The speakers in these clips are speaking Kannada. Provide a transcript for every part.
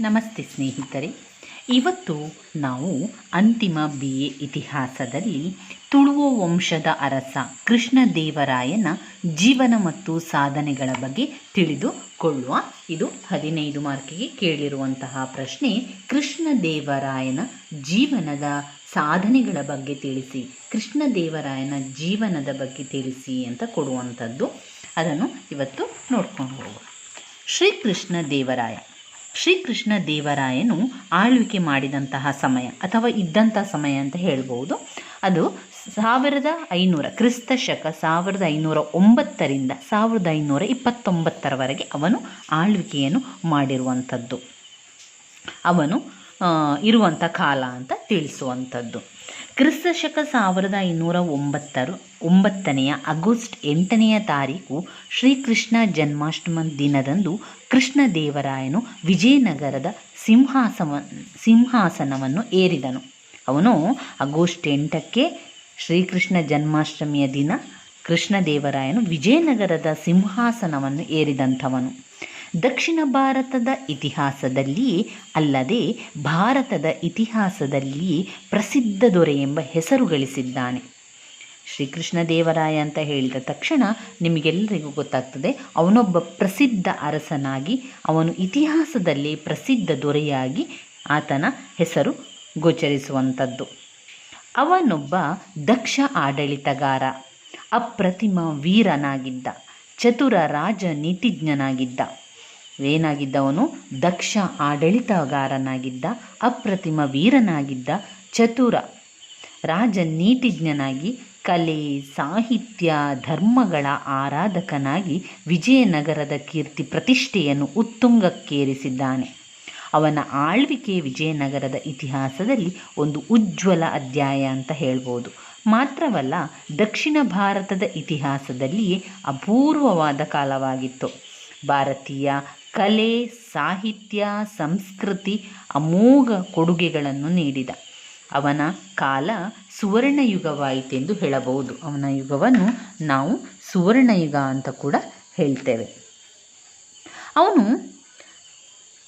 ನಮಸ್ತೆ ಸ್ನೇಹಿತರೆ. ಇವತ್ತು ನಾವು ಅಂತಿಮ ಬಿ ಎ ಇತಿಹಾಸದಲ್ಲಿ ತುಳುವ ವಂಶದ ಅರಸ ಕೃಷ್ಣದೇವರಾಯನ ಜೀವನ ಮತ್ತು ಸಾಧನೆಗಳ ಬಗ್ಗೆ ತಿಳಿದುಕೊಳ್ಳುವ ಇದು ಹದಿನೈದು ಮಾರ್ಕಿಗೆ ಕೇಳಿರುವಂತಹ ಪ್ರಶ್ನೆ ಕೃಷ್ಣದೇವರಾಯನ ಜೀವನದ ಸಾಧನೆಗಳ ಬಗ್ಗೆ ತಿಳಿಸಿ, ಕೃಷ್ಣದೇವರಾಯನ ಜೀವನದ ಬಗ್ಗೆ ತಿಳಿಸಿ ಅಂತ ಕೊಡುವಂಥದ್ದು. ಅದನ್ನು ಇವತ್ತು ನೋಡ್ಕೊಂಡು ಹೋಗೋಣ. ಶ್ರೀಕೃಷ್ಣ ದೇವರಾಯ ಶ್ರೀಕೃಷ್ಣ ದೇವರಾಯನು ಆಳ್ವಿಕೆ ಮಾಡಿದಂತಹ ಸಮಯ ಅಥವಾ ಇದ್ದಂಥ ಸಮಯ ಅಂತ ಹೇಳ್ಬೋದು. ಅದು ಸಾವಿರದ ಐನೂರ, ಕ್ರಿಸ್ತ ಶಕ ಸಾವಿರದ ಐನೂರ ಒಂಬತ್ತರಿಂದ ಸಾವಿರದ ಐನೂರ ಇಪ್ಪತ್ತೊಂಬತ್ತರವರೆಗೆ ಅವನು ಆಳ್ವಿಕೆಯನ್ನು ಮಾಡಿರುವಂಥದ್ದು. ಅವನು ಇರುವಂಥ ಕಾಲ ಅಂತ ತಿಳಿಸುವಂಥದ್ದು. ಕ್ರಿಸ್ತ ಶಕ ಸಾವಿರದ ಇನ್ನೂರ ಒಂಬತ್ತರ, ಒಂಬತ್ತನೆಯ ಆಗಸ್ಟ್ ಎಂಟನೆಯ ತಾರೀಕು ಶ್ರೀಕೃಷ್ಣ ಜನ್ಮಾಷ್ಟಮ ದಿನದಂದು ಕೃಷ್ಣದೇವರಾಯನು ವಿಜಯನಗರದ ಸಿಂಹಾಸವ ಸಿಂಹಾಸನವನ್ನು ಏರಿದನು. ಅವನು ಆಗಸ್ಟ್ ಎಂಟಕ್ಕೆ ಶ್ರೀಕೃಷ್ಣ ಜನ್ಮಾಷ್ಟಮಿಯ ದಿನ ಕೃಷ್ಣದೇವರಾಯನು ವಿಜಯನಗರದ ಸಿಂಹಾಸನವನ್ನು ಏರಿದಂಥವನು. ದಕ್ಷಿಣ ಭಾರತದ ಇತಿಹಾಸದಲ್ಲಿ ಅಲ್ಲದೆ ಭಾರತದ ಇತಿಹಾಸದಲ್ಲಿ ಪ್ರಸಿದ್ಧ ದೊರೆ ಎಂಬ ಹೆಸರು ಗಳಿಸಿದ್ದಾನೆ. ಶ್ರೀಕೃಷ್ಣ ದೇವರಾಯ ಅಂತ ಹೇಳಿದ ತಕ್ಷಣ ನಿಮಗೆಲ್ಲರಿಗೂ ಗೊತ್ತಾಗ್ತದೆ, ಅವನೊಬ್ಬ ಪ್ರಸಿದ್ಧ ಅರಸನಾಗಿ, ಅವನು ಇತಿಹಾಸದಲ್ಲಿ ಪ್ರಸಿದ್ಧ ದೊರೆಯಾಗಿ ಆತನ ಹೆಸರು ಗೋಚರಿಸುವಂಥದ್ದು. ಅವನೊಬ್ಬ ದಕ್ಷ ಆಡಳಿತಗಾರ, ಅಪ್ರತಿಮ ವೀರನಾಗಿದ್ದ, ಚತುರ ರಾಜ ನೀತಿಜ್ಞನಾಗಿದ್ದ. ಏನಾಗಿದ್ದವನು ದಕ್ಷ ಆಡಳಿತಗಾರನಾಗಿದ್ದ, ಅಪ್ರತಿಮ ವೀರನಾಗಿದ್ದ ಚತುರ. ರಾಜ ನೀತಿಜ್ಞನಾಗಿ, ಕಲೆ, ಸಾಹಿತ್ಯ, ಧರ್ಮಗಳ ಆರಾಧಕನಾಗಿ ವಿಜಯನಗರದ ಕೀರ್ತಿ ಪ್ರತಿಷ್ಠೆಯನ್ನು ಉತ್ತುಂಗಕ್ಕೇರಿಸಿದ್ದಾನೆ. ಅವನ ಆಳ್ವಿಕೆ ವಿಜಯನಗರದ ಇತಿಹಾಸದಲ್ಲಿ ಒಂದು ಉಜ್ವಲ ಅಧ್ಯಾಯ ಅಂತ ಹೇಳ್ಬೋದು. ಮಾತ್ರವಲ್ಲ, ದಕ್ಷಿಣ ಭಾರತದ ಇತಿಹಾಸದಲ್ಲಿಯೇ ಅಪೂರ್ವವಾದ ಕಾಲವಾಗಿತ್ತು. ಭಾರತೀಯ ಕಲೆ, ಸಾಹಿತ್ಯ, ಸಂಸ್ಕೃತಿ ಅಮೋಘ ಕೊಡುಗೆಗಳನ್ನು ನೀಡಿದ. ಅವನ ಕಾಲ ಸುವರ್ಣಯುಗವಾಯಿತೆಂದು ಹೇಳಬಹುದು. ಅವನ ಯುಗವನ್ನು ನಾವು ಸುವರ್ಣಯುಗ ಅಂತ ಕೂಡ ಹೇಳ್ತೇವೆ. ಅವನು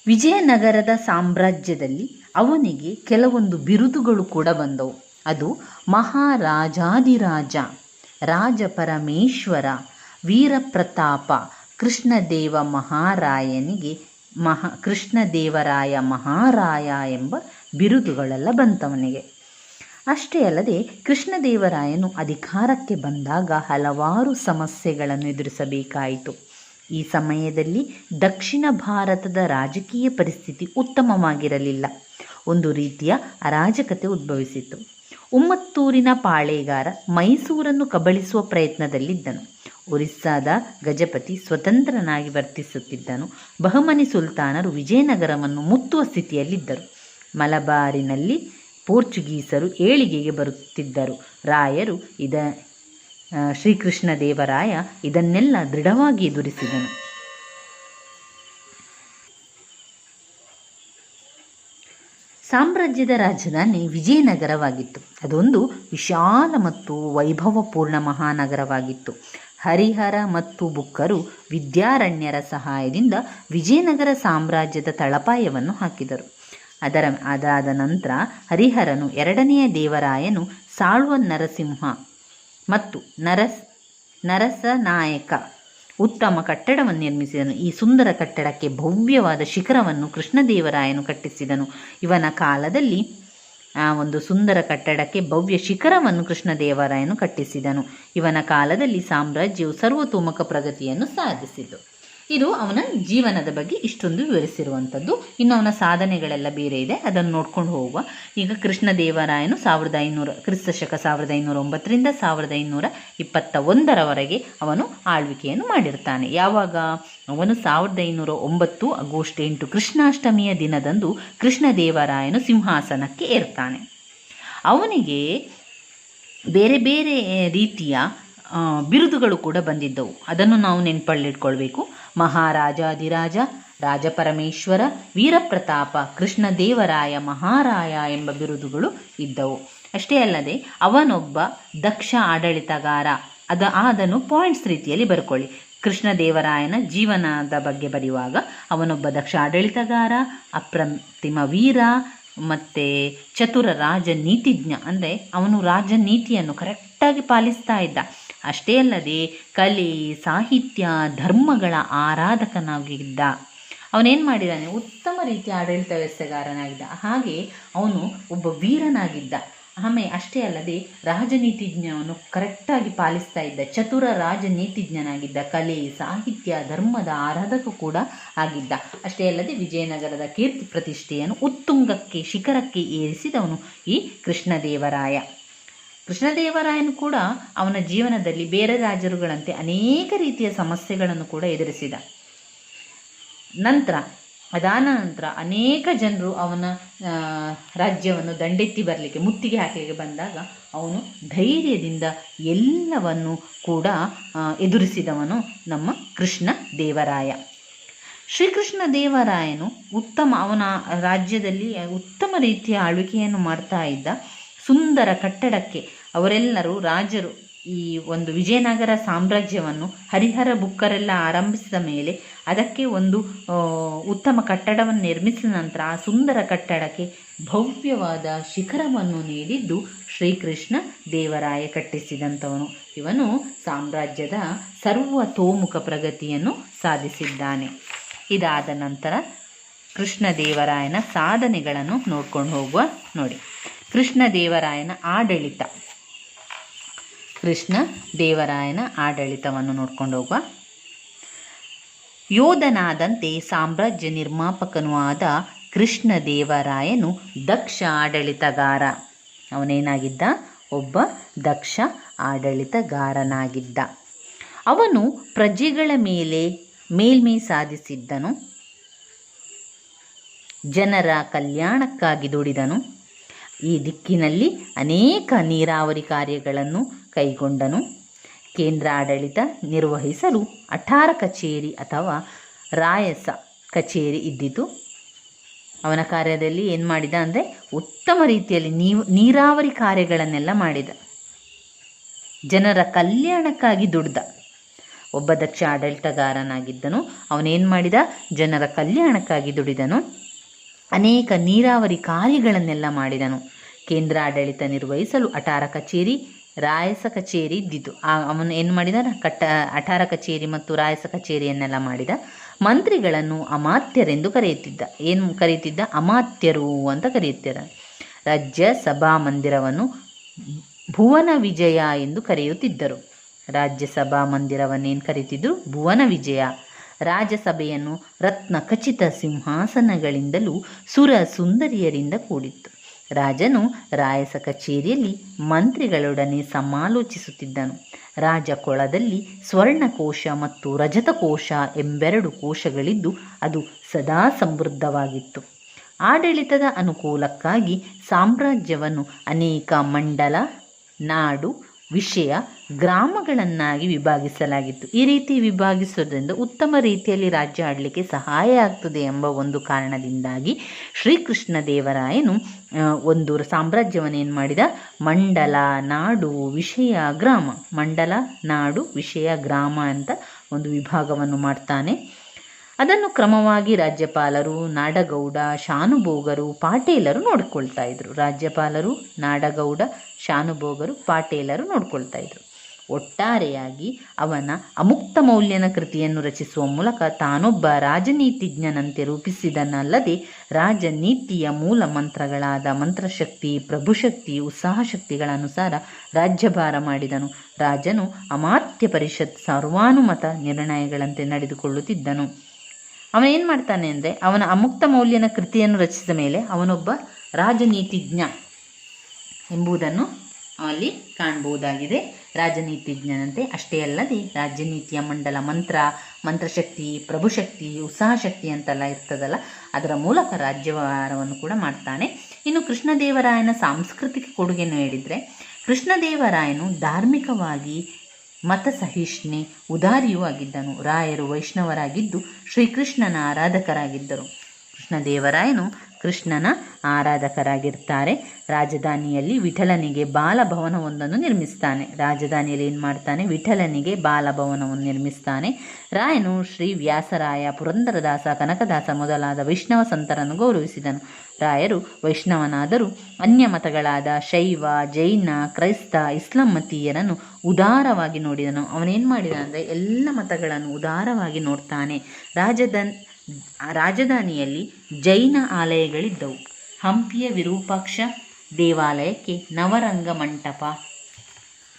ವಿಜಯನಗರದ ಸಾಮ್ರಾಜ್ಯದಲ್ಲಿ ಅವನಿಗೆ ಕೆಲವೊಂದು ಬಿರುದುಗಳು ಕೂಡ ಬಂದವು. ಅದು ಮಹಾರಾಜಾದಿರಾಜ ರಾಜ ಪರಮೇಶ್ವರ ವೀರಪ್ರತಾಪ ಕೃಷ್ಣದೇವ ಮಹಾರಾಯನಿಗೆ ಮಹಾ, ಕೃಷ್ಣದೇವರಾಯ ಮಹಾರಾಯ ಎಂಬ ಬಿರುದುಗಳೆಲ್ಲ ಬಂತವನಿಗೆ. ಅಷ್ಟೇ ಅಲ್ಲದೆ ಕೃಷ್ಣದೇವರಾಯನು ಅಧಿಕಾರಕ್ಕೆ ಬಂದಾಗ ಹಲವಾರು ಸಮಸ್ಯೆಗಳನ್ನು ಎದುರಿಸಬೇಕಾಯಿತು. ಈ ಸಮಯದಲ್ಲಿ ದಕ್ಷಿಣ ಭಾರತದ ರಾಜಕೀಯ ಪರಿಸ್ಥಿತಿ ಉತ್ತಮವಾಗಿರಲಿಲ್ಲ. ಒಂದು ರೀತಿಯ ಅರಾಜಕತೆ ಉದ್ಭವಿಸಿತು ಉಮ್ಮತ್ತೂರಿನ ಪಾಳೇಗಾರ ಮೈಸೂರನ್ನು ಕಬಳಿಸುವ ಪ್ರಯತ್ನದಲ್ಲಿದ್ದನು. ಒರಿಸ್ಸಾದ ಗಜಪತಿ ಸ್ವತಂತ್ರನಾಗಿ ವರ್ತಿಸುತ್ತಿದ್ದನು. ಬಹಮನಿ ಸುಲ್ತಾನರು ವಿಜಯನಗರವನ್ನು ಮುತ್ತುವ ಸ್ಥಿತಿಯಲ್ಲಿದ್ದರು. ಮಲಬಾರಿನಲ್ಲಿ ಪೋರ್ಚುಗೀಸರು ಏಳಿಗೆಗೆ ಬರುತ್ತಿದ್ದರು. ರಾಯರು ಇದ ಶ್ರೀಕೃಷ್ಣ ದೇವರಾಯ ಇದನ್ನೆಲ್ಲ ದೃಢವಾಗಿ ಎದುರಿಸಿದನು. ಸಾಮ್ರಾಜ್ಯದ ರಾಜಧಾನಿ ವಿಜಯನಗರವಾಗಿತ್ತು. ಅದೊಂದು ವಿಶಾಲ ಮತ್ತು ವೈಭವಪೂರ್ಣ ಮಹಾನಗರವಾಗಿತ್ತು. ಹರಿಹರ ಮತ್ತು ಬುಕ್ಕರು ವಿದ್ಯಾರಣ್ಯರ ಸಹಾಯದಿಂದ ವಿಜಯನಗರ ಸಾಮ್ರಾಜ್ಯದ ತಳಪಾಯವನ್ನು ಹಾಕಿದರು. ಅದರ, ಅದಾದ ನಂತರ ಹರಿಹರನು ಎರಡನೆಯ ದೇವರಾಯನು ಸಾಳುವ ನರಸಿಂಹ ಮತ್ತು ನರಸ್, ನರಸನಾಯಕ ಉತ್ತಮ ಕಟ್ಟಡವನ್ನು ನಿರ್ಮಿಸಿದನು. ಈ ಸುಂದರ ಕಟ್ಟಡಕ್ಕೆ ಭವ್ಯವಾದ ಶಿಖರವನ್ನು ಕೃಷ್ಣದೇವರಾಯನು ಕಟ್ಟಿಸಿದನು. ಇವನ ಕಾಲದಲ್ಲಿ ಆ ಒಂದು ಸುಂದರ ಕಟ್ಟಡಕ್ಕೆ ಭವ್ಯ ಶಿಖರವನ್ನು ಕೃಷ್ಣದೇವರಾಯನು ಕಟ್ಟಿಸಿದನು. ಇವನ ಕಾಲದಲ್ಲಿ ಸಾಮ್ರಾಜ್ಯವು ಸರ್ವತೋಮುಖ ಪ್ರಗತಿಯನ್ನು ಸಾಧಿಸಿತು. ಇದು ಅವನ ಜೀವನದ ಬಗ್ಗೆ ಇಷ್ಟೊಂದು ವಿವರಿಸಿರುವಂಥದ್ದು. ಇನ್ನು ಅವನ ಸಾಧನೆಗಳೆಲ್ಲ ಬೇರೆ ಇದೆ. ಅದನ್ನು ನೋಡ್ಕೊಂಡು ಹೋಗುವ. ಈಗ ಕೃಷ್ಣದೇವರಾಯನು ಸಾವಿರದ ಐನೂರ ಕ್ರಿಸ್ತಶಕ ಸಾವಿರದ ಐನೂರ ಒಂಬತ್ತರಿಂದ ಸಾವಿರದ ಐನೂರ ಇಪ್ಪತ್ತ ಒಂದರವರೆಗೆ ಅವನು ಆಳ್ವಿಕೆಯನ್ನು ಮಾಡಿರ್ತಾನೆ. ಯಾವಾಗ? ಅವನು ಸಾವಿರದ ಐನೂರ ಒಂಬತ್ತು ಆಗಸ್ಟ್ ಎಂಟು ಕೃಷ್ಣಾಷ್ಟಮಿಯ ದಿನದಂದು ಕೃಷ್ಣದೇವರಾಯನು ಸಿಂಹಾಸನಕ್ಕೆ ಏರ್ತಾನೆ. ಅವನಿಗೆ ಬೇರೆ ಬೇರೆ ರೀತಿಯ ಬಿರುದುಗಳು ಕೂಡ ಬಂದಿದ್ದವು. ಅದನ್ನು ನಾವು ನೆನಪಲ್ಲಿಟ್ಕೊಳ್ಬೇಕು ಮಹಾರಾಜಾಧಿರಾಜ ರಾಜಪರಮೇಶ್ವರ ವೀರಪ್ರತಾಪ ಕೃಷ್ಣದೇವರಾಯ ಮಹಾರಾಯ ಎಂಬ ಬಿರುದುಗಳು ಇದ್ದವು. ಅಷ್ಟೇ ಅಲ್ಲದೆ, ಅವನೊಬ್ಬ ದಕ್ಷ ಆಡಳಿತಗಾರ. ಅದ, ಅದನ್ನು ಪಾಯಿಂಟ್ಸ್ ರೀತಿಯಲ್ಲಿ ಬರ್ಕೊಳ್ಳಿ. ಕೃಷ್ಣದೇವರಾಯನ ಜೀವನದ ಬಗ್ಗೆ ಬರೆಯುವಾಗ ಅವನೊಬ್ಬ ದಕ್ಷ ಆಡಳಿತಗಾರ, ಅಪ್ರತಿಮ ವೀರ, ಮತ್ತು ಚತುರ ರಾಜ ನೀತಿಜ್ಞ. ಅಂದರೆ ಅವನು ರಾಜನೀತಿಯನ್ನು ಕರೆಕ್ಟಾಗಿ ಪಾಲಿಸ್ತಾ ಇದ್ದ. ಅಷ್ಟೇ ಅಲ್ಲದೆ ಕಲೆ, ಸಾಹಿತ್ಯ, ಧರ್ಮಗಳ ಆರಾಧಕನಾಗಿದ್ದ. ಅವನೇನು ಮಾಡಿದ್ದಾನೆ ಉತ್ತಮ ರೀತಿಯ ಆಡಳಿತ ವ್ಯವಸ್ಥೆಗಾರನಾಗಿದ್ದ. ಹಾಗೆ ಅವನು ಒಬ್ಬ ವೀರನಾಗಿದ್ದ. ಆಮೇಲೆ ಅಷ್ಟೇ ಅಲ್ಲದೆ ರಾಜನೀತಿಜ್ಞವನ್ನು ಕರೆಕ್ಟಾಗಿ ಪಾಲಿಸ್ತಾ ಇದ್ದ. ಚತುರ ರಾಜನೀತಿಜ್ಞನಾಗಿದ್ದ. ಕಲೆ, ಸಾಹಿತ್ಯ, ಧರ್ಮದ ಆರಾಧಕ ಕೂಡ ಆಗಿದ್ದ. ಅಷ್ಟೇ ಅಲ್ಲದೆ ವಿಜಯನಗರದ ಕೀರ್ತಿ ಪ್ರತಿಷ್ಠೆಯನ್ನು ಉತ್ತುಂಗಕ್ಕೆ, ಶಿಖರಕ್ಕೆ ಏರಿಸಿದವನು ಈ ಕೃಷ್ಣದೇವರಾಯ. ಕೃಷ್ಣದೇವರಾಯನು ಕೂಡ ಅವನ ಜೀವನದಲ್ಲಿ ಬೇರೆ ರಾಜರುಗಳಂತೆ ಅನೇಕ ರೀತಿಯ ಸಮಸ್ಯೆಗಳನ್ನು ಕೂಡ ಎದುರಿಸಿದ. ನಂತರ ಅದಾದ ನಂತರ ಅನೇಕ ಜನರು ಅವನ ರಾಜ್ಯವನ್ನು ದಂಡೆತ್ತಿ ಬರಲಿಕ್ಕೆ, ಮುತ್ತಿಗೆ ಹಾಕಲಿಕ್ಕೆ ಬಂದಾಗ ಅವನು ಧೈರ್ಯದಿಂದ ಎಲ್ಲವನ್ನು ಕೂಡ ಎದುರಿಸಿದವನು ನಮ್ಮ ಕೃಷ್ಣ ದೇವರಾಯ ಶ್ರೀಕೃಷ್ಣ ದೇವರಾಯನು ಉತ್ತಮ, ಅವನ ರಾಜ್ಯದಲ್ಲಿ ಉತ್ತಮ ರೀತಿಯ ಆಳ್ವಿಕೆಯನ್ನು ಮಾಡ್ತಾ ಇದ್ದ ಸುಂದರ ಕಟ್ಟಡಕ್ಕೆ ಅವರೆಲ್ಲರೂ ರಾಜರು. ಈ ಒಂದು ವಿಜಯನಗರ ಸಾಮ್ರಾಜ್ಯವನ್ನು ಹರಿಹರ ಬುಕ್ಕರೆಲ್ಲ ಆರಂಭಿಸಿದ ಮೇಲೆ ಅದಕ್ಕೆ ಒಂದು ಉತ್ತಮ ಕಟ್ಟಡವನ್ನು ನಿರ್ಮಿಸಿದ ನಂತರ ಆ ಸುಂದರ ಕಟ್ಟಡಕ್ಕೆ ಭವ್ಯವಾದ ಶಿಖರವನ್ನು ನೀಡಿದ್ದು ಶ್ರೀಕೃಷ್ಣ ದೇವರಾಯ ಕಟ್ಟಿಸಿದಂಥವನು. ಇವನು ಸಾಮ್ರಾಜ್ಯದ ಸರ್ವತೋಮುಖ ಪ್ರಗತಿಯನ್ನು ಸಾಧಿಸಿದ್ದಾನೆ. ಇದಾದ ನಂತರ ಕೃಷ್ಣದೇವರಾಯನ ಸಾಧನೆಗಳನ್ನು ನೋಡ್ಕೊಂಡು ಹೋಗುವ ನೋಡಿ. ಕೃಷ್ಣದೇವರಾಯನ ಆಡಳಿತ. ಕೃಷ್ಣ ದೇವರಾಯನ ಆಡಳಿತವನ್ನು ನೋಡ್ಕೊಂಡು ಹೋಗುವ. ಯೋಧನಾದಂತೆ ಸಾಮ್ರಾಜ್ಯ ನಿರ್ಮಾಪಕನೂ ಆದ ಕೃಷ್ಣ ದೇವರಾಯನು ದಕ್ಷ ಆಡಳಿತಗಾರ. ಅವನೇನಾಗಿದ್ದ? ಒಬ್ಬ ದಕ್ಷ ಆಡಳಿತಗಾರನಾಗಿದ್ದ. ಅವನು ಪ್ರಜೆಗಳ ಮೇಲೆ ಮೇಲ್ಮೈ ಸಾಧಿಸಿದ್ದನು. ಜನರ ಕಲ್ಯಾಣಕ್ಕಾಗಿ ದುಡಿದನು. ಈ ದಿಕ್ಕಿನಲ್ಲಿ ಅನೇಕ ನೀರಾವರಿ ಕಾರ್ಯಗಳನ್ನು ಕೈಗೊಂಡನು. ಕೇಂದ್ರ ಆಡಳಿತ ನಿರ್ವಹಿಸಲು ಅಠಾರ ಕಚೇರಿ ಅಥವಾ ರಾಯಸ ಕಚೇರಿ ಇದ್ದಿತು. ಅವನ ಕಾರ್ಯದಲ್ಲಿ ಏನು ಮಾಡಿದ ಅಂದರೆ ಉತ್ತಮ ರೀತಿಯಲ್ಲಿ ನೀರಾವರಿ ಕಾರ್ಯಗಳನ್ನೆಲ್ಲ ಮಾಡಿದ. ಜನರ ಕಲ್ಯಾಣಕ್ಕಾಗಿ ದುಡ್ದ. ಒಬ್ಬ ದಕ್ಷ ಆಡಳಿತಗಾರನಾಗಿದ್ದನು. ಅವನೇನು ಮಾಡಿದ? ಜನರ ಕಲ್ಯಾಣಕ್ಕಾಗಿ ದುಡಿದನು. ಅನೇಕ ನೀರಾವರಿ ಕಾರ್ಯಗಳನ್ನೆಲ್ಲ ಮಾಡಿದನು. ಕೇಂದ್ರ ಆಡಳಿತ ನಿರ್ವಹಿಸಲು ಅಟಾರ ಕಚೇರಿ, ರಾಯಸ ಕಚೇರಿ ಇದ್ದಿತು. ಆ, ಅವನು ಏನು ಮಾಡಿದ? ಕಟ್ಟ, ಅಠಾರ ಕಚೇರಿ ಮತ್ತು ರಾಯಸ ಕಚೇರಿಯನ್ನೆಲ್ಲ ಮಾಡಿದ. ಮಂತ್ರಿಗಳನ್ನು ಅಮಾತ್ಯರೆಂದು ಕರೆಯುತ್ತಿದ್ದ. ಏನು ಕರೆಯುತ್ತಿದ್ದ? ಅಮಾತ್ಯರು ಅಂತ ಕರೆಯುತ್ತಾರೆ ರಾಜ್ಯ ಸಭಾ ಮಂದಿರವನ್ನು ಭುವನ ವಿಜಯ ಎಂದು ಕರೆಯುತ್ತಿದ್ದರು. ರಾಜ್ಯಸಭಾ ಮಂದಿರವನ್ನೇನು ಕರೀತಿದ್ರು ಭುವನ ವಿಜಯ. ರಾಜಸಭೆಯನ್ನು ರತ್ನ ಖಚಿತ ಸಿಂಹಾಸನಗಳಿಂದಲೂ ಸುರ ಸುಂದರಿಯರಿಂದ ಕೂಡಿತ್ತು. ರಾಜನು ರಾಯಸ ಕಚೇರಿಯಲ್ಲಿ ಮಂತ್ರಿಗಳೊಡನೆ ಸಮಾಲೋಚಿಸುತ್ತಿದ್ದನು. ರಾಜ ಕೊಳದಲ್ಲಿ ಸ್ವರ್ಣಕೋಶ ಮತ್ತು ರಜತಕೋಶ ಎಂಬೆರಡು ಕೋಶಗಳಿದ್ದು ಅದು ಸದಾ ಸಮೃದ್ಧವಾಗಿತ್ತು. ಆಡಳಿತದ ಅನುಕೂಲಕ್ಕಾಗಿ ಸಾಮ್ರಾಜ್ಯವನ್ನು ಅನೇಕ ಮಂಡಲ, ನಾಡು ವಿಷಯ ಗ್ರಾಮಗಳನ್ನಾಗಿ ವಿಭಾಗಿಸಲಾಗಿತ್ತು. ಈ ರೀತಿ ವಿಭಾಗಿಸೋದ್ರಿಂದ ಉತ್ತಮ ರೀತಿಯಲ್ಲಿ ರಾಜ್ಯ ಆಡಲಿಕ್ಕೆ ಸಹಾಯ ಆಗ್ತದೆ ಎಂಬ ಒಂದು ಕಾರಣದಿಂದಾಗಿ ಶ್ರೀಕೃಷ್ಣ ದೇವರಾಯನು ಒಂದು ಸಾಮ್ರಾಜ್ಯವನ್ನು ಏನು ಮಾಡಿದ? ಮಂಡಲ, ನಾಡು, ವಿಷಯ, ಗ್ರಾಮ. ಮಂಡಲ, ನಾಡು, ವಿಷಯ, ಗ್ರಾಮ ಅಂತ ಒಂದು ವಿಭಾಗವನ್ನು ಮಾಡ್ತಾನೆ. ಅದನ್ನು ಕ್ರಮವಾಗಿ ರಾಜ್ಯಪಾಲರು, ನಾಡಗೌಡ, ಶಾನುಭೋಗರು, ಪಾಟೇಲರು ನೋಡ್ಕೊಳ್ತಾ ಇದ್ರು. ರಾಜ್ಯಪಾಲರು, ನಾಡಗೌಡ, ಶಾನುಭೋಗರು, ಪಾಟೇಲರು ನೋಡ್ಕೊಳ್ತಾ ಇದ್ರು. ಒಟ್ಟಾರೆಯಾಗಿ ಅವನ ಅಮುಕ್ತ ಮೌಲ್ಯನ ಕೃತಿಯನ್ನು ರಚಿಸುವ ಮೂಲಕ ತಾನೊಬ್ಬ ರಾಜನೀತಿಜ್ಞನಂತೆ ರೂಪಿಸಿದನಲ್ಲದೆ ರಾಜನೀತಿಯ ಮೂಲ ಮಂತ್ರಗಳಾದ ಮಂತ್ರಶಕ್ತಿ, ಪ್ರಭುಶಕ್ತಿ, ಉತ್ಸಾಹಶಕ್ತಿಗಳ ಅನುಸಾರ ರಾಜ್ಯಭಾರ ಮಾಡಿದನು. ರಾಜನು ಅಮಾತ್ಯ ಪರಿಷತ್ ಸರ್ವಾನುಮತ ನಿರ್ಣಯಗಳಂತೆ ನಡೆದುಕೊಳ್ಳುತ್ತಿದ್ದನು. ಅವನ ಏನು ಮಾಡ್ತಾನೆ ಅಂದರೆ, ಅವನ ಅಮುಕ್ತ ಮೌಲ್ಯನ ಕೃತಿಯನ್ನು ರಚಿಸಿದ ಮೇಲೆ ಅವನೊಬ್ಬ ರಾಜನೀತಿಜ್ಞ ಎಂಬುದನ್ನು ಅಲ್ಲಿ ಕಾಣಬಹುದಾಗಿದೆ. ರಾಜನೀತಿಜ್ಞನಂತೆ ಅಷ್ಟೇ ಅಲ್ಲದೆ ರಾಜನೀತಿಯ ಮಂಡಲ ಮಂತ್ರ, ಮಂತ್ರಶಕ್ತಿ, ಪ್ರಭುಶಕ್ತಿ ಉತ್ಸಾಹಶಕ್ತಿ ಅಂತೆಲ್ಲ ಇರ್ತದಲ್ಲ, ಅದರ ಮೂಲಕ ರಾಜ್ಯವಾರವನ್ನು ಕೂಡ ಮಾಡ್ತಾನೆ. ಇನ್ನು ಕೃಷ್ಣದೇವರಾಯನ ಸಾಂಸ್ಕೃತಿಕ ಕೊಡುಗೆಯನ್ನು ಹೇಳಿದರೆ, ಕೃಷ್ಣದೇವರಾಯನು ಧಾರ್ಮಿಕವಾಗಿ ಮತ ಸಹಿಷ್ಣೆ ಉದಾರಿಯೂ ಆಗಿದ್ದನು. ರಾಯರು ವೈಷ್ಣವರಾಗಿದ್ದು ಶ್ರೀಕೃಷ್ಣನ ಆರಾಧಕರಾಗಿದ್ದರು. ಕೃಷ್ಣದೇವರಾಯನು ಕೃಷ್ಣನ ಆರಾಧಕರಾಗಿರ್ತಾರೆ. ರಾಜಧಾನಿಯಲ್ಲಿ ವಿಠಲನಿಗೆ ಬಾಲಭವನವೊಂದನ್ನು ನಿರ್ಮಿಸ್ತಾನೆ. ರಾಜಧಾನಿಯಲ್ಲಿ ಏನು ಮಾಡ್ತಾನೆ? ವಿಠಲನಿಗೆ ಬಾಲಭವನವನ್ನು ನಿರ್ಮಿಸ್ತಾನೆ. ರಾಯನು ಶ್ರೀ ವ್ಯಾಸರಾಯ ಪುರಂದರದಾಸ, ಕನಕದಾಸ ಮೊದಲಾದ ವೈಷ್ಣವ ಸಂತರನ್ನು ಗೌರವಿಸಿದನು. ರಾಯರು ವೈಷ್ಣವನಾದರೂ ಅನ್ಯ ಮತಗಳಾದ ಶೈವ, ಜೈನ, ಕ್ರೈಸ್ತ, ಇಸ್ಲಾಂ ಮತೀಯರನ್ನು ಉದಾರವಾಗಿ ನೋಡಿದನು. ಅವನೇನು ಮಾಡಿದ ಅಂದರೆ ಎಲ್ಲ ಮತಗಳನ್ನು ಉದಾರವಾಗಿ ನೋಡ್ತಾನೆ. ರಾಜಧನ್ ರಾಜಧಾನಿಯಲ್ಲಿ ಜೈನ ಆಲಯಗಳಿದ್ದವು. ಹಂಪಿಯ ವಿರೂಪಾಕ್ಷ ದೇವಾಲಯಕ್ಕೆ ನವರಂಗ ಮಂಟಪ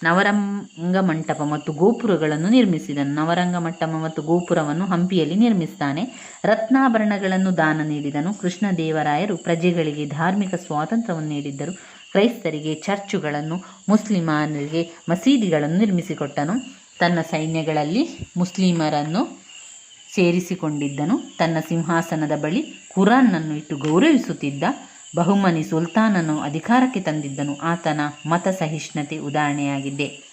ನವರಂಗ ಮಂಟಪ ಮತ್ತು ಗೋಪುರಗಳನ್ನು ನಿರ್ಮಿಸಿದನು. ನವರಂಗ ಮಂಟಪ ಮತ್ತು ಗೋಪುರವನ್ನು ಹಂಪಿಯಲ್ಲಿ ನಿರ್ಮಿಸ್ತಾನೆ. ರತ್ನಾಭರಣಗಳನ್ನು ದಾನ ನೀಡಿದನು. ಕೃಷ್ಣದೇವರಾಯರು ಪ್ರಜೆಗಳಿಗೆ ಧಾರ್ಮಿಕ ಸ್ವಾತಂತ್ರ್ಯವನ್ನು ನೀಡಿದ್ದರು. ಕ್ರೈಸ್ತರಿಗೆ ಚರ್ಚುಗಳನ್ನು, ಮುಸ್ಲಿಮರಿಗೆ ಮಸೀದಿಗಳನ್ನು ನಿರ್ಮಿಸಿಕೊಟ್ಟನು. ತನ್ನ ಸೈನ್ಯಗಳಲ್ಲಿ ಮುಸ್ಲಿಮರನ್ನು ಸೇರಿಸಿಕೊಂಡಿದ್ದನು. ತನ್ನ ಸಿಂಹಾಸನದ ಬಳಿ ಕುರಾನ್ನನ್ನು ಇಟ್ಟು ಗೌರವಿಸುತ್ತಿದ್ದ ಬಹುಮನಿ ಸುಲ್ತಾನನ್ನು ಅಧಿಕಾರಕ್ಕೆ ತಂದಿದ್ದನು. ಆತನ ಮತ ಸಹಿಷ್ಣುತೆ ಉದಾಹರಣೆಯಾಗಿದೆ.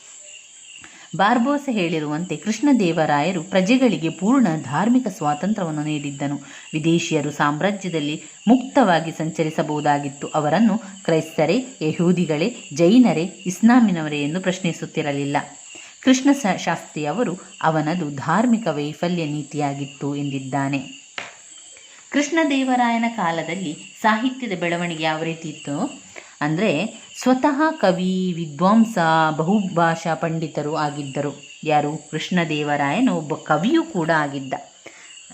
ಬಾರ್ಬೋಸ ಹೇಳಿರುವಂತೆ ಕೃಷ್ಣದೇವರಾಯರು ಪ್ರಜೆಗಳಿಗೆ ಪೂರ್ಣ ಧಾರ್ಮಿಕ ಸ್ವಾತಂತ್ರ್ಯವನ್ನು ನೀಡಿದ್ದನು. ವಿದೇಶಿಯರು ಸಾಮ್ರಾಜ್ಯದಲ್ಲಿ ಮುಕ್ತವಾಗಿ ಸಂಚರಿಸಬಹುದಾಗಿತ್ತು. ಅವರನ್ನು ಕ್ರೈಸ್ತರೇ, ಯಹೂದಿಗಳೇ, ಜೈನರೇ, ಇಸ್ಲಾಮಿನವರೇ ಎಂದು ಪ್ರಶ್ನಿಸುತ್ತಿರಲಿಲ್ಲ. ಕೃಷ್ಣ ಶಾಸ್ತ್ರಿಯವರು ಅವನದು ಧಾರ್ಮಿಕ ವೈಫಲ್ಯ ನೀತಿಯಾಗಿತ್ತು ಎಂದಿದ್ದಾನೆ. ಕೃಷ್ಣದೇವರಾಯನ ಕಾಲದಲ್ಲಿ ಸಾಹಿತ್ಯದ ಬೆಳವಣಿಗೆ ಯಾವ ರೀತಿ ಇತ್ತು? ಅಂದರೆ ಸ್ವತಃ ಕವಿ, ವಿದ್ವಾಂಸ, ಬಹುಭಾಷಾ ಪಂಡಿತರು ಆಗಿದ್ದರು. ಯಾರು? ಕೃಷ್ಣದೇವರಾಯನು ಒಬ್ಬ ಕವಿಯೂ ಕೂಡ ಆಗಿದ್ದ.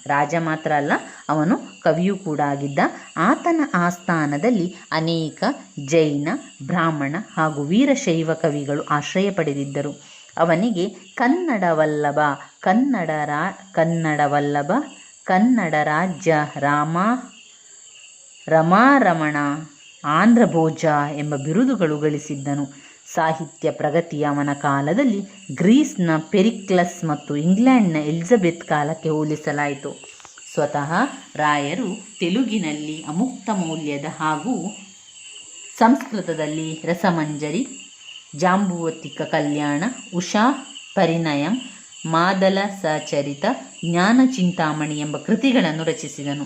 ರಾಜ ಮಾತ್ರ ಅಲ್ಲ, ಅವನು ಕವಿಯೂ ಕೂಡ ಆಗಿದ್ದ. ಆತನ ಆಸ್ಥಾನದಲ್ಲಿ ಅನೇಕ ಜೈನ, ಬ್ರಾಹ್ಮಣ ಹಾಗೂ ವೀರಶೈವ ಕವಿಗಳು ಆಶ್ರಯ ಪಡೆದಿದ್ದರು. ಅವನಿಗೆ ಕನ್ನಡವಲ್ಲಭ, ಕನ್ನಡ ರಾ, ಕನ್ನಡವಲ್ಲಭ, ಕನ್ನಡ ರಾಜ್ಯ ರಾಮ, ರಮಾರಮಣ, ಆಂಧ್ರಭೋಜ ಎಂಬ ಬಿರುದುಗಳು ಗಳಿಸಿದ್ದನು. ಸಾಹಿತ್ಯ ಪ್ರಗತಿಯ ಅವನ ಕಾಲದಲ್ಲಿ ಗ್ರೀಸ್ನ ಪೆರಿಕ್ಲಸ್ ಮತ್ತು ಇಂಗ್ಲೆಂಡ್ನ ಎಲಿಜಬೆತ್ ಕಾಲಕ್ಕೆ ಹೋಲಿಸಲಾಯಿತು. ಸ್ವತಃ ರಾಯರು ತೆಲುಗಿನಲ್ಲಿ ಅಮುಕ್ತ ಮೌಲ್ಯದ ಹಾಗೂ ಸಂಸ್ಕೃತದಲ್ಲಿ ರಸಮಂಜರಿ ಜಾಂಬುವತಿಕ ಕಲ್ಯಾಣ, ಉಷಾ, ಪರಿಣಯಂ, ಮಾದಲ ಸಚರಿತ, ಜ್ಞಾನ ಚಿಂತಾಮಣಿ ಎಂಬ ಕೃತಿಗಳನ್ನು ರಚಿಸಿದನು.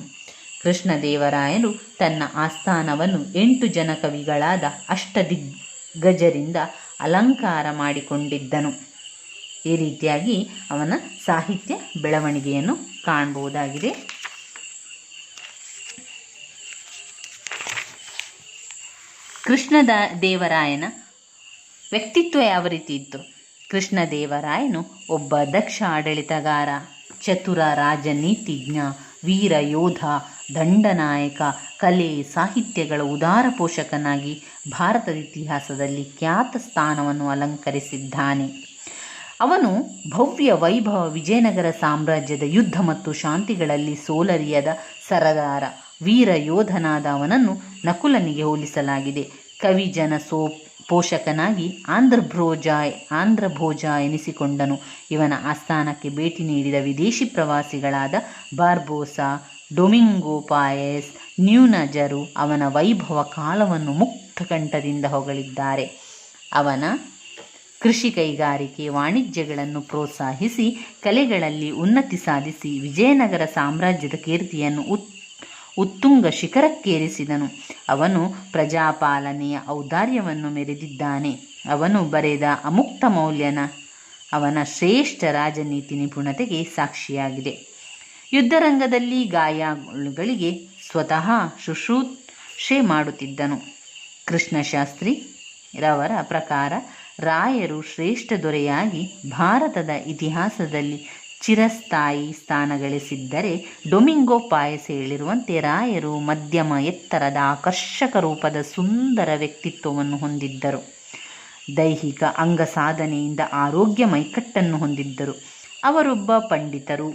ಕೃಷ್ಣದೇವರಾಯನು ತನ್ನ ಆಸ್ಥಾನವನ್ನು ಎಂಟು ಜನ ಕವಿಗಳಾದ ಅಷ್ಟದಿಗ್ಗಜರಿಂದ ಅಲಂಕಾರ ಮಾಡಿಕೊಂಡಿದ್ದನು. ಈ ರೀತಿಯಾಗಿ ಅವನ ಸಾಹಿತ್ಯ ಬೆಳವಣಿಗೆಯನ್ನು ಕಾಣಬಹುದಾಗಿದೆ. ಕೃಷ್ಣದ ದೇವರಾಯನ ವ್ಯಕ್ತಿತ್ವ ಯಾವ ರೀತಿ ಇತ್ತು? ಕೃಷ್ಣದೇವರಾಯನು ಒಬ್ಬ ದಕ್ಷ ಆಡಳಿತಗಾರ ಚತುರ ರಾಜನೀತಿಜ್ಞ, ವೀರ ಯೋಧ, ದಂಡನಾಯಕ, ಕಲೆ, ಸಾಹಿತ್ಯಗಳ ಉದಾರ ಪೋಷಕನಾಗಿ ಭಾರತದ ಇತಿಹಾಸದಲ್ಲಿ ಖ್ಯಾತ ಸ್ಥಾನವನ್ನು ಅಲಂಕರಿಸಿದ್ದಾನೆ. ಅವನು ಭವ್ಯ ವೈಭವ ವಿಜಯನಗರ ಸಾಮ್ರಾಜ್ಯದ ಯುದ್ಧ ಮತ್ತು ಶಾಂತಿಗಳಲ್ಲಿ ಸೋಲರಿಯದ ಸರದಾರ, ವೀರ ಯೋಧನಾದ ಅವನನ್ನು ನಕುಲನಿಗೆ ಹೋಲಿಸಲಾಗಿದೆ. ಕವಿಜನ ಸೋ ಪೋಷಕನಾಗಿ ಆಂಧ್ರಭೋಜ ಆಂಧ್ರಭೋಜ ಎನಿಸಿಕೊಂಡನು. ಇವನ ಆಸ್ಥಾನಕ್ಕೆ ಭೇಟಿ ನೀಡಿದ ವಿದೇಶಿ ಪ್ರವಾಸಿಗಳಾದ ಬಾರ್ಬೋಸಾ, ಡೊಮಿಂಗೋ ಪಾಯಸ್, ನ್ಯೂನಜರು ಅವನ ವೈಭವ ಕಾಲವನ್ನು ಮುಕ್ತ ಕಂಠದಿಂದ ಹೊಗಳಿದ್ದಾರೆ. ಅವನ ಕೃಷಿ ಕೈಗಾರಿಕೆ ವಾಣಿಜ್ಯಗಳನ್ನು ಪ್ರೋತ್ಸಾಹಿಸಿ, ಕಲೆಗಳಲ್ಲಿ ಉನ್ನತಿ ಸಾಧಿಸಿ ವಿಜಯನಗರ ಸಾಮ್ರಾಜ್ಯದ ಕೀರ್ತಿಯನ್ನು ಉತ್ ಉತ್ತುಂಗ ಶಿಖರಕ್ಕೇರಿಸಿದನು ಅವನು ಪ್ರಜಾಪಾಲನೆಯ ಔದಾರ್ಯವನ್ನು ಮೆರೆದಿದ್ದಾನೆ. ಅವನು ಬರೆದ ಅಮುಕ್ತ ಮೌಲ್ಯನ, ಅವನ ಶ್ರೇಷ್ಠ ರಾಜನೀತಿ ನಿಪುಣತೆಗೆ ಸಾಕ್ಷಿಯಾಗಿದೆ. ಯುದ್ಧರಂಗದಲ್ಲಿ ಗಾಯಗಳಿಗೆ ಸ್ವತಃ ಶುಶ್ರೂಷೆ ಮಾಡುತ್ತಿದ್ದನು. ಕೃಷ್ಣಶಾಸ್ತ್ರಿ ರವರ ಪ್ರಕಾರ ರಾಯರು ಶ್ರೇಷ್ಠ ದೊರೆಯಾಗಿ ಭಾರತದ ಇತಿಹಾಸದಲ್ಲಿ ಚಿರಸ್ಥಾಯಿ ಸ್ಥಾನ ಗಳಿಸಿದ್ದರೆ ಡೊಮಿಂಗೋ ಪಾಯಸ ಹೇಳಿರುವಂತೆ ರಾಯರು ಮಧ್ಯಮ ಎತ್ತರದ ಆಕರ್ಷಕ ರೂಪದ ಸುಂದರ ವ್ಯಕ್ತಿತ್ವವನ್ನು ಹೊಂದಿದ್ದರು. ದೈಹಿಕ ಅಂಗ ಸಾಧನೆಯಿಂದ ಆರೋಗ್ಯ ಮೈಕಟ್ಟನ್ನು ಹೊಂದಿದ್ದರು. ಅವರೊಬ್ಬ ಪಂಡಿತರು,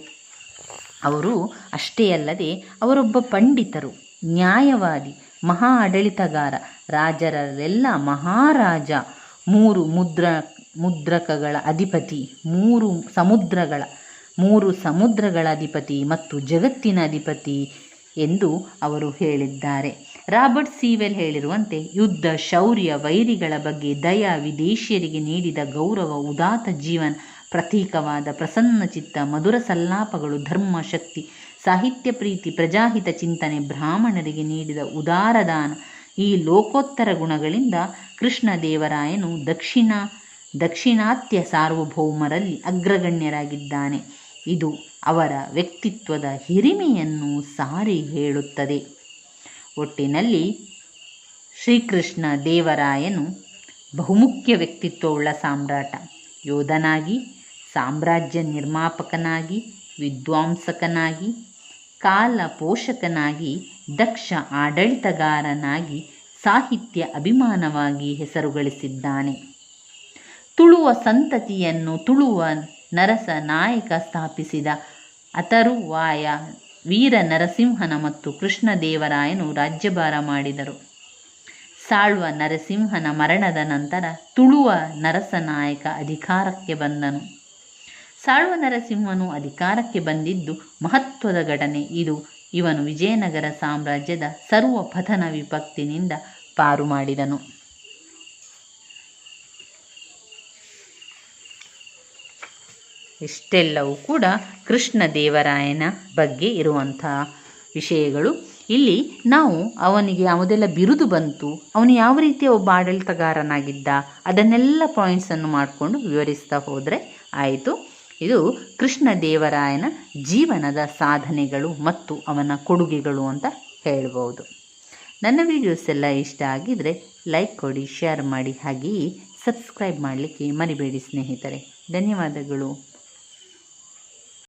ಅವರು ಅಷ್ಟೇ ಅಲ್ಲದೆ ಅವರೊಬ್ಬ ಪಂಡಿತರು, ನ್ಯಾಯವಾದಿ, ಮಹಾ ಆಡಳಿತಗಾರ, ರಾಜರಲ್ಲೆಲ್ಲ ಮಹಾರಾಜ, ಮೂರು ಮುದ್ರ, ಮುದ್ರಕಗಳ ಅಧಿಪತಿ, ಮೂರು ಸಮುದ್ರಗಳ ಮೂರು ಸಮುದ್ರಗಳ ಅಧಿಪತಿ ಮತ್ತು ಜಗತ್ತಿನ ಅಧಿಪತಿ ಎಂದು ಅವರು ಹೇಳಿದ್ದಾರೆ. ರಾಬರ್ಟ್ ಸೀವೆಲ್ ಹೇಳಿರುವಂತೆ, ಯುದ್ಧ ಶೌರ್ಯ ವೈರಿಗಳ ಬಗ್ಗೆ ದಯ ವಿದೇಶಿಯರಿಗೆ ನೀಡಿದ ಗೌರವ, ಉದಾತ್ತ ಜೀವನ, ಪ್ರತೀಕವಾದ ಪ್ರಸನ್ನ ಚಿತ್ತ, ಮಧುರ ಸಲ್ಲಾಪಗಳು, ಧರ್ಮ, ಶಕ್ತಿ, ಸಾಹಿತ್ಯ ಪ್ರೀತಿ, ಪ್ರಜಾಹಿತ ಚಿಂತನೆ, ಬ್ರಾಹ್ಮಣರಿಗೆ ನೀಡಿದ ಉದಾರದಾನ ಈ ಲೋಕೋತ್ತರ ಗುಣಗಳಿಂದ ಕೃಷ್ಣದೇವರಾಯನು ದಕ್ಷಿಣ, ದಕ್ಷಿಣಾತ್ಯ ಸಾರ್ವಭೌಮರಲ್ಲಿ ಅಗ್ರಗಣ್ಯರಾಗಿದ್ದಾನೆ. ಇದು ಅವರ ವ್ಯಕ್ತಿತ್ವದ ಹಿರಿಮೆಯನ್ನು ಸಾರಿ ಹೇಳುತ್ತದೆ. ಒಟ್ಟಿನಲ್ಲಿ ಶ್ರೀಕೃಷ್ಣ ದೇವರಾಯನು ಬಹುಮುಖ್ಯ ವ್ಯಕ್ತಿತ್ವವುಳ್ಳ ಸಾಮ್ರಾಟ. ಯೋಧನಾಗಿ, ಸಾಮ್ರಾಜ್ಯ ನಿರ್ಮಾಪಕನಾಗಿ, ವಿದ್ವಾಂಸಕನಾಗಿ, ಕಾಲ ಪೋಷಕನಾಗಿ, ದಕ್ಷ ಆಡಳಿತಗಾರನಾಗಿ ಸಾಹಿತ್ಯ ಅಭಿಮಾನವಾಗಿ ಹೆಸರುಗಳಿಸಿದ್ದಾನೆ. ತುಳುವ ಸಂತತಿಯನ್ನು ತುಳುವ ನರಸ ನಾಯಕ ಸ್ಥಾಪಿಸಿದ ಅತರುವಾಯ ವೀರ ನರಸಿಂಹನ ಮತ್ತು ಕೃಷ್ಣದೇವರಾಯನು ರಾಜ್ಯಭಾರ ಮಾಡಿದರು. ಸಾಳ್ವ ನರಸಿಂಹನ ಮರಣದ ನಂತರ ತುಳುವ ನರಸನಾಯಕ ಅಧಿಕಾರಕ್ಕೆ ಬಂದನು. ಸಾಳ್ವ ನರಸಿಂಹನು ಅಧಿಕಾರಕ್ಕೆ ಬಂದಿದ್ದು ಮಹತ್ವದ ಘಟನೆ. ಇದು ಇವನು ವಿಜಯನಗರ ಸಾಮ್ರಾಜ್ಯದ ಸರ್ವ ಪಥನ ವಿಪತ್ತಿನಿಂದ ಪಾರು ಮಾಡಿದನು. ಇಷ್ಟೆಲ್ಲವೂ ಕೂಡ ಕೃಷ್ಣ ದೇವರಾಯನ ಬಗ್ಗೆ ಇರುವಂತಹ ವಿಷಯಗಳು. ಇಲ್ಲಿ ನಾವು ಅವನಿಗೆ ಯಾವುದೆಲ್ಲ ಬಿರುದು ಬಂತು, ಅವನು ಯಾವ ರೀತಿಯ ಒಬ್ಬ ಆಡಳಿತಗಾರನಾಗಿದ್ದ, ಅದನ್ನೆಲ್ಲ ಪಾಯಿಂಟ್ಸನ್ನು ಮಾಡಿಕೊಂಡು ವಿವರಿಸ್ತಾ ಹೋದರೆ ಆಯಿತು. ಇದು ಕೃಷ್ಣದೇವರಾಯನ ಜೀವನದ ಸಾಧನೆಗಳು ಮತ್ತು ಅವನ ಕೊಡುಗೆಗಳು ಅಂತ ಹೇಳ್ಬೋದು. ನನ್ನ ವೀಡಿಯೋಸ್ ಎಲ್ಲ ಇಷ್ಟ ಆಗಿದರೆ ಲೈಕ್ ಕೊಡಿ ಶೇರ್ ಮಾಡಿ, ಹಾಗೆಯೇ ಸಬ್ಸ್ಕ್ರೈಬ್ ಮಾಡಲಿಕ್ಕೆ ಮರಿಬೇಡಿ ಸ್ನೇಹಿತರೆ. ಧನ್ಯವಾದಗಳು.